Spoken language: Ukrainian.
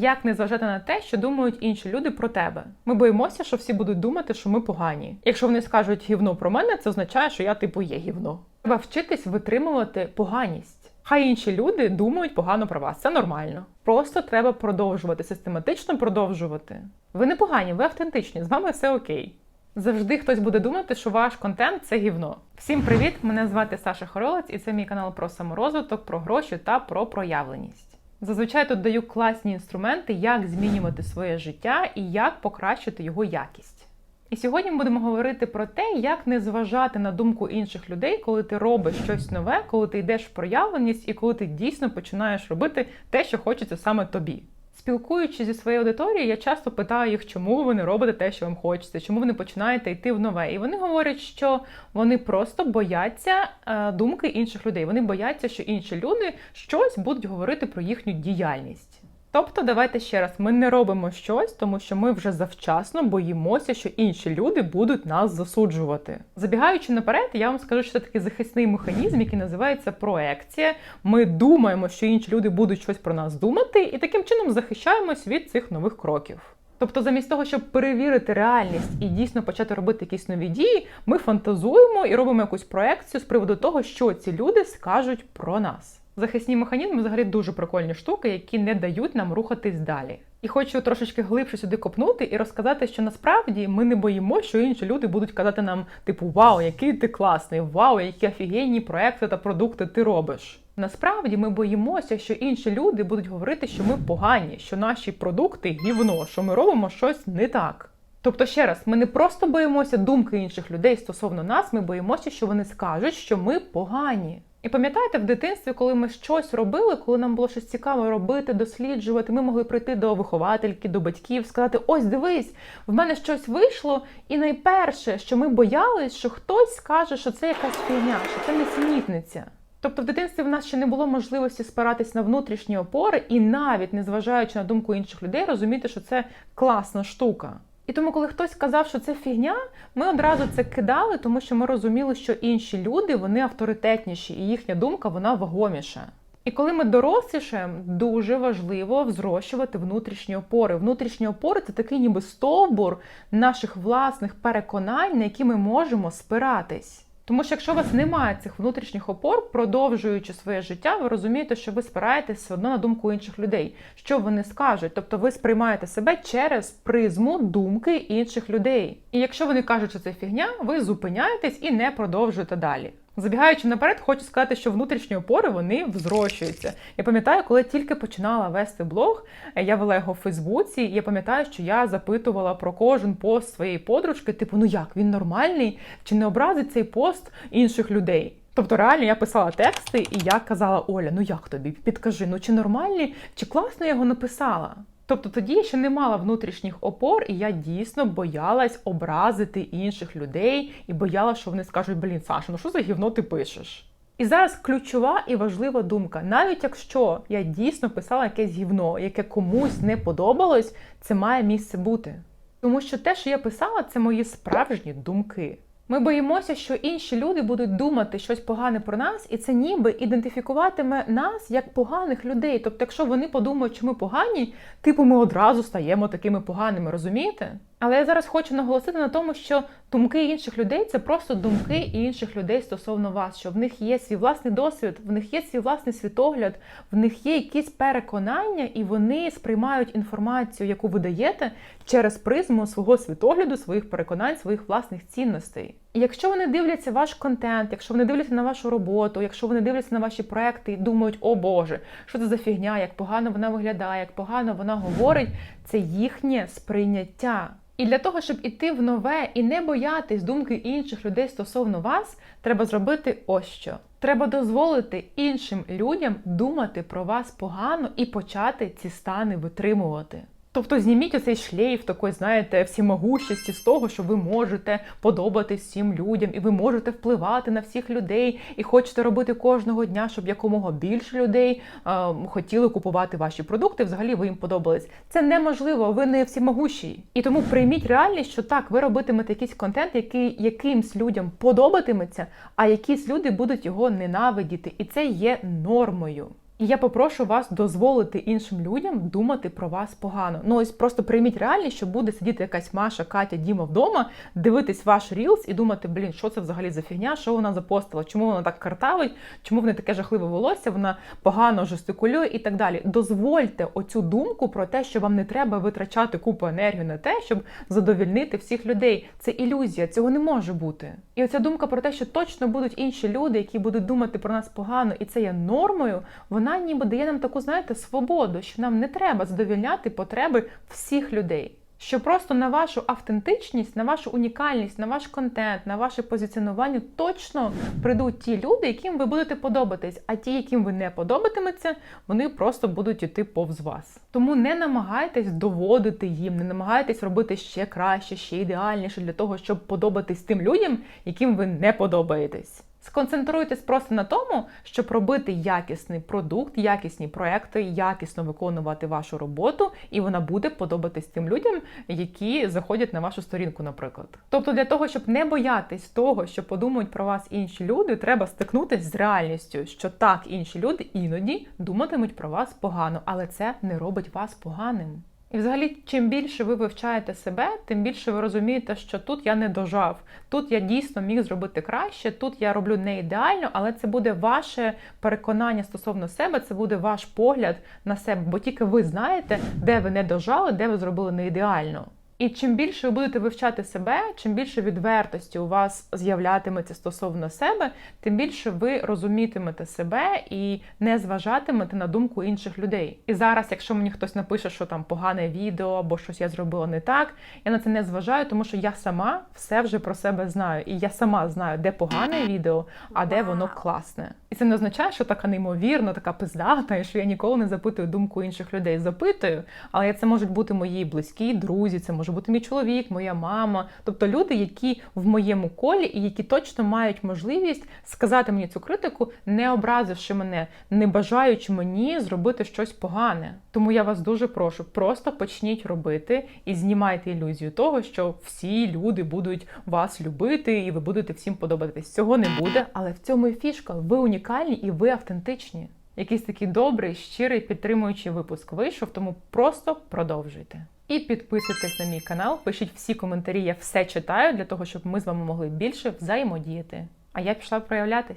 Як не зважати на те, що думають інші люди про тебе? Ми боїмося, що всі будуть думати, що ми погані. Якщо вони скажуть гівно про мене, це означає, що я типу є гівно. Треба вчитись витримувати поганість. Хай інші люди думають погано про вас. Це нормально. Просто треба продовжувати, систематично продовжувати. Ви не погані, ви автентичні, з вами все окей. Завжди хтось буде думати, що ваш контент це гівно. Всім привіт! Мене звати Саша Хоролець, і це мій канал про саморозвиток, про гроші та про проявленість. Зазвичай тут даю класні інструменти, як змінювати своє життя і як покращити його якість. І сьогодні ми будемо говорити про те, як не зважати на думку інших людей, коли ти робиш щось нове, коли ти йдеш в проявленість і коли ти дійсно починаєш робити те, що хочеться саме тобі. Спілкуючись зі своєю аудиторією, я часто питаю їх, чому ви не робите те, що вам хочеться, чому ви не починаєте йти в нове. І вони говорять, що вони просто бояться е, думки інших людей. Вони бояться, що інші люди щось будуть говорити про їхню діяльність. Тобто, давайте ще раз, ми не робимо щось, тому що ми вже завчасно боїмося, що інші люди будуть нас засуджувати. Забігаючи наперед, я вам скажу, що це такий захисний механізм, який називається проекція. Ми думаємо, що інші люди будуть щось про нас думати, і таким чином захищаємось від цих нових кроків. Тобто, замість того, щоб перевірити реальність і дійсно почати робити якісь нові дії, ми фантазуємо і робимо якусь проекцію з приводу того, що ці люди скажуть про нас. Захисні механізми взагалі дуже прикольні штуки, які не дають нам рухатись далі. І хочу трошечки глибше сюди копнути і розказати, що насправді ми не боїмо, що інші люди будуть казати нам, типу, вау, який ти класний, вау, які офігенні проекти та продукти ти робиш. Насправді ми боїмося, що інші люди будуть говорити, що ми погані, що наші продукти гівно, що ми робимо щось не так. Тобто, ще раз, ми не просто боїмося думки інших людей стосовно нас, ми боїмося, що вони скажуть, що ми погані. І пам'ятаєте, в дитинстві, коли ми щось робили, коли нам було щось цікаве робити, досліджувати, ми могли прийти до виховательки, до батьків, сказати: ось дивись, в мене щось вийшло. І найперше, що ми боялись, що хтось скаже, що це якась фігня, що це несенітниця. Тобто в дитинстві в нас ще не було можливості спиратись на внутрішні опори і навіть незважаючи на думку інших людей, розуміти, що це класна штука. І тому, коли хтось сказав, що це фігня, ми одразу це кидали, тому що ми розуміли, що інші люди вони авторитетніші, і їхня думка вона вагоміша. І коли ми дорослішаємо, дуже важливо взрощувати внутрішні опори. Внутрішні опори це такий ніби стовбур наших власних переконань, на які ми можемо спиратись. Тому що якщо у вас немає цих внутрішніх опор, продовжуючи своє життя, ви розумієте, що ви спираєтесь все одно на думку інших людей, що вони скажуть. Тобто ви сприймаєте себе через призму думки інших людей. І якщо вони кажуть, що це фігня, ви зупиняєтесь і не продовжуєте далі. Забігаючи наперед, хочу сказати, що внутрішні опори вони взрощуються. Я пам'ятаю, коли тільки починала вести блог, я вела його в Фейсбуці, і я пам'ятаю, що я запитувала про кожен пост своєї подружки, типу, ну як він нормальний, чи не образить цей пост інших людей. Тобто реально я писала тексти, і я казала: Оля, ну як тобі? Підкажи, ну чи нормальний, чи класно я його написала? Тобто тоді я ще не мала внутрішніх опор, і я дійсно боялась образити інших людей і боялася, що вони скажуть: блін, Саша, ну що за гівно ти пишеш? І зараз ключова і важлива думка: навіть якщо я дійсно писала якесь гівно, яке комусь не подобалось, це має місце бути. Тому що те, що я писала, це мої справжні думки. Ми боїмося, що інші люди будуть думати щось погане про нас, і це ніби ідентифікуватиме нас як поганих людей. Тобто, якщо вони подумають, що ми погані, типу ми одразу стаємо такими поганими, розумієте? Але я зараз хочу наголосити на тому, що думки інших людей це просто думки інших людей стосовно вас, що в них є свій власний досвід, в них є свій власний світогляд, в них є якісь переконання, і вони сприймають інформацію, яку ви даєте, через призму свого світогляду, своїх переконань, своїх власних цінностей. Якщо вони дивляться ваш контент, якщо вони дивляться на вашу роботу, якщо вони дивляться на ваші проекти і думають, о Боже, що це за фігня, як погано вона виглядає, як погано вона говорить, це їхнє сприйняття. І для того, щоб іти в нове і не боятись думки інших людей стосовно вас, треба зробити ось що. Треба дозволити іншим людям думати про вас погано і почати ці стани витримувати. Тобто зніміть оцей шлейф такої, знаєте, всімогущості з того, що ви можете подобатись всім людям, і ви можете впливати на всіх людей, і хочете робити кожного дня, щоб якомога більше людей е, хотіли купувати ваші продукти. Взагалі ви їм подобались. Це неможливо, ви не всімогущі. І тому прийміть реальність, що так, ви робитимете якийсь контент, який якимсь людям подобатиметься, а якісь люди будуть його ненавидіти. І це є нормою. І я попрошу вас дозволити іншим людям думати про вас погано. Ну ось просто прийміть реальність, що буде сидіти якась Маша, Катя, Діма вдома, дивитись ваш рілс і думати, блін, що це взагалі за фігня, що вона запостила, чому вона так картавить, чому в неї таке жахливе волосся, вона погано жестикулює і так далі. Дозвольте оцю думку про те, що вам не треба витрачати купу енергії на те, щоб задовільнити всіх людей. Це ілюзія, цього не може бути. І оця думка про те, що точно будуть інші люди, які будуть думати про нас погано, і це є нормою, вона ніби дає нам таку, знаєте, свободу, що нам не треба задовільняти потреби всіх людей. Що просто на вашу автентичність, на вашу унікальність, на ваш контент, на ваше позиціонування точно прийдуть ті люди, яким ви будете подобатись, а ті, яким ви не подобатиметься, вони просто будуть іти повз вас. Тому не намагайтесь доводити їм, не намагайтесь робити ще краще, ще ідеальніше для того, щоб подобатись тим людям, яким ви не подобаєтесь. Сконцентруйтесь просто на тому, щоб робити якісний продукт, якісні проекти, якісно виконувати вашу роботу, і вона буде подобатись тим людям, які заходять на вашу сторінку, наприклад. Тобто, для того, щоб не боятись того, що подумають про вас інші люди, треба стикнутись з реальністю, що так інші люди іноді думатимуть про вас погано, але це не робить вас поганим. І взагалі, чим більше ви вивчаєте себе, тим більше ви розумієте, що тут я не дожав, тут я дійсно міг зробити краще, тут я роблю не ідеально, але це буде ваше переконання стосовно себе, це буде ваш погляд на себе, бо тільки ви знаєте, де ви не дожали, де ви зробили не ідеально. І чим більше ви будете вивчати себе, чим більше відвертості у вас з'являтиметься стосовно себе, тим більше ви розумітимете себе і не зважатимете на думку інших людей. І зараз, якщо мені хтось напише, що там погане відео або щось я зробила не так, я на це не зважаю, тому що я сама все вже про себе знаю. І я сама знаю, де погане відео, а де воно класне. І це не означає, що така неймовірна, така пиздата, і що я ніколи не запитую думку інших людей. Запитую, але це можуть бути мої близькі друзі, це може бути мій чоловік, моя мама, тобто люди, які в моєму колі і які точно мають можливість сказати мені цю критику, не образивши мене, не бажаючи мені зробити щось погане. Тому я вас дуже прошу, просто почніть робити і знімайте ілюзію того, що всі люди будуть вас любити і ви будете всім подобатись. Цього не буде, але в цьому і фішка. Ви унікальні і ви автентичні. Якийсь такий добрий, щирий, підтримуючий випуск вийшов, тому просто продовжуйте. І підписуйтесь на мій канал, пишіть всі коментарі, я все читаю для того, щоб ми з вами могли більше взаємодіяти. А я пішла проявлятись.